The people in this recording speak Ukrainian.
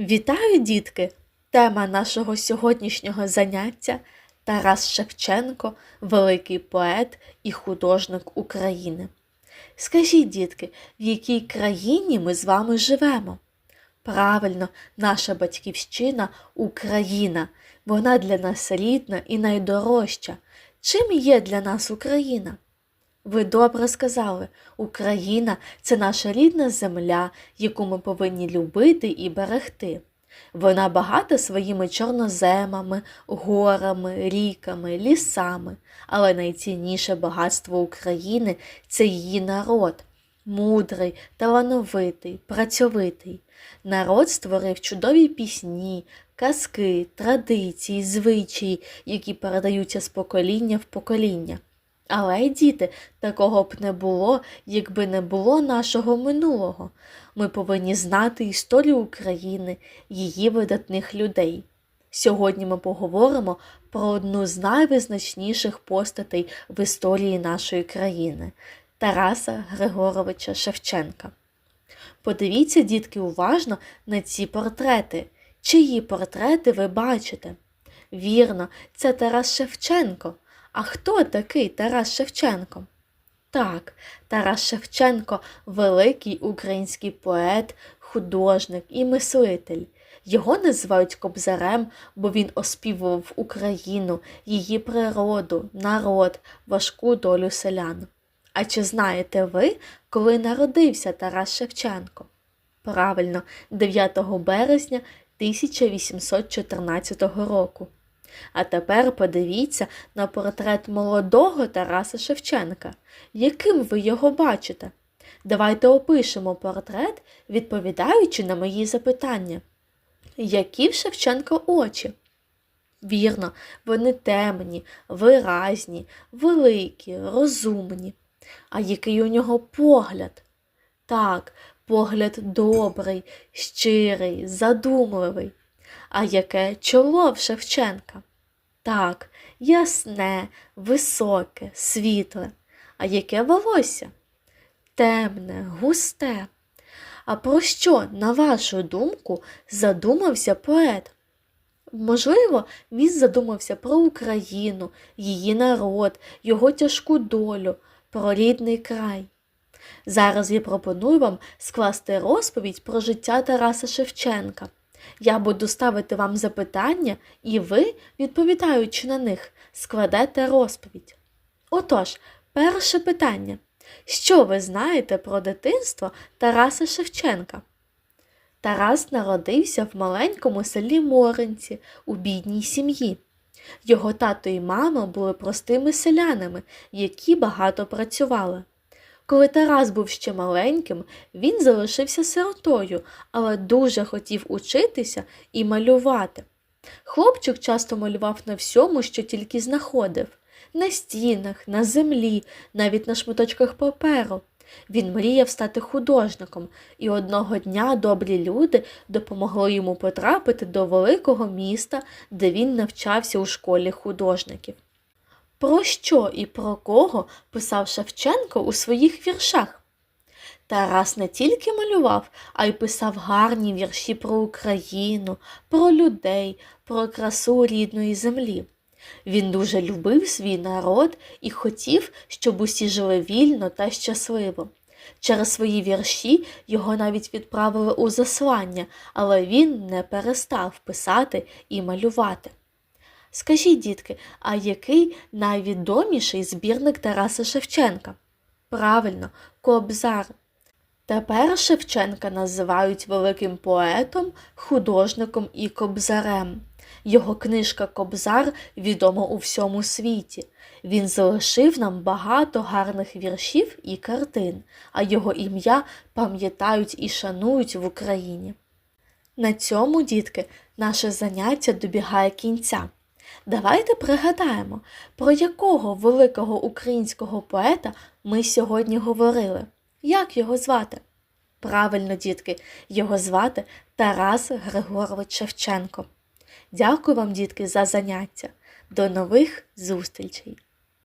Вітаю, дітки! Тема нашого сьогоднішнього заняття Тарас Шевченко, великий поет і художник України. Скажіть, дітки, в якій країні ми з вами живемо? Правильно, наша батьківщина Україна. Вона для нас рідна і найдорожча. Чим є для нас Україна? Ви добре сказали, Україна це наша рідна земля, яку ми повинні любити і берегти. Вона багата своїми чорноземами, горами, ріками, лісами, але найцінніше багатство України це її народ. Мудрий, талановитий, працьовитий. Народ створив чудові пісні, казки, традиції, звичаї, які передаються з покоління в покоління. Але, діти, такого б не було, якби не було нашого минулого. Ми повинні знати історію України, її видатних людей. Сьогодні ми поговоримо про одну з найвизначніших постатей в історії нашої країни Тараса Григоровича Шевченка. Подивіться, дітки, уважно на ці портрети. Чиї портрети ви бачите? Вірно, це Тарас Шевченко. А хто такий Тарас Шевченко? Так, Тарас Шевченко великий український поет, художник і мислитель. Його називають Кобзарем, бо він оспівував Україну, її природу, народ, важку долю селян. А чи знаєте ви, коли народився Тарас Шевченко? Правильно, 9 березня 1814 року. А тепер подивіться на портрет молодого Тараса Шевченка. Яким ви його бачите? Давайте опишемо портрет, відповідаючи на мої запитання. Які в Шевченка очі? Вірно, вони темні, виразні, великі, розумні. А який у нього погляд? Так, погляд добрий, щирий, задумливий. А яке чоло в Шевченка? Так, ясне, високе, світле. А яке волосся? Темне, густе. А про що, на вашу думку, задумався поет? Можливо, він задумався про Україну, її народ, його тяжку долю, про рідний край. Зараз я пропоную вам скласти розповідь про життя Тараса Шевченка. Я буду ставити вам запитання, і ви, відповідаючи на них, складете розповідь. Отож, перше питання. Що ви знаєте про дитинство Тараса Шевченка? Тарас народився в маленькому селі Моринці у бідній сім'ї. Його тато і мама були простими селянами, які багато працювали. Коли Тарас був ще маленьким, він залишився сиротою, але дуже хотів учитися і малювати. Хлопчик часто малював на всьому, що тільки знаходив на стінах, на землі, навіть на шматочках паперу. Він мріяв стати художником, і одного дня добрі люди допомогли йому потрапити до великого міста, де він навчався у школі художників. Про що і про кого писав Шевченко у своїх віршах? Тарас не тільки малював, а й писав гарні вірші про Україну, про людей, про красу рідної землі. Він дуже любив свій народ і хотів, щоб усі жили вільно та щасливо. Через свої вірші його навіть відправили у заслання, але він не перестав писати і малювати. Скажіть, дітки, а який найвідоміший збірник Тараса Шевченка? Правильно, Кобзар. Тепер Шевченка називають великим поетом, художником і кобзарем. Його книжка Кобзар відома у всьому світі. Він залишив нам багато гарних віршів і картин, а його ім'я пам'ятають і шанують в Україні. На цьому, дітки, наше заняття добігає кінця. Давайте пригадаємо, про якого великого українського поета ми сьогодні говорили. Як його звати? Правильно, дітки, його звати Тарас Григорович Шевченко. Дякую вам, дітки, за заняття. До нових зустрічей!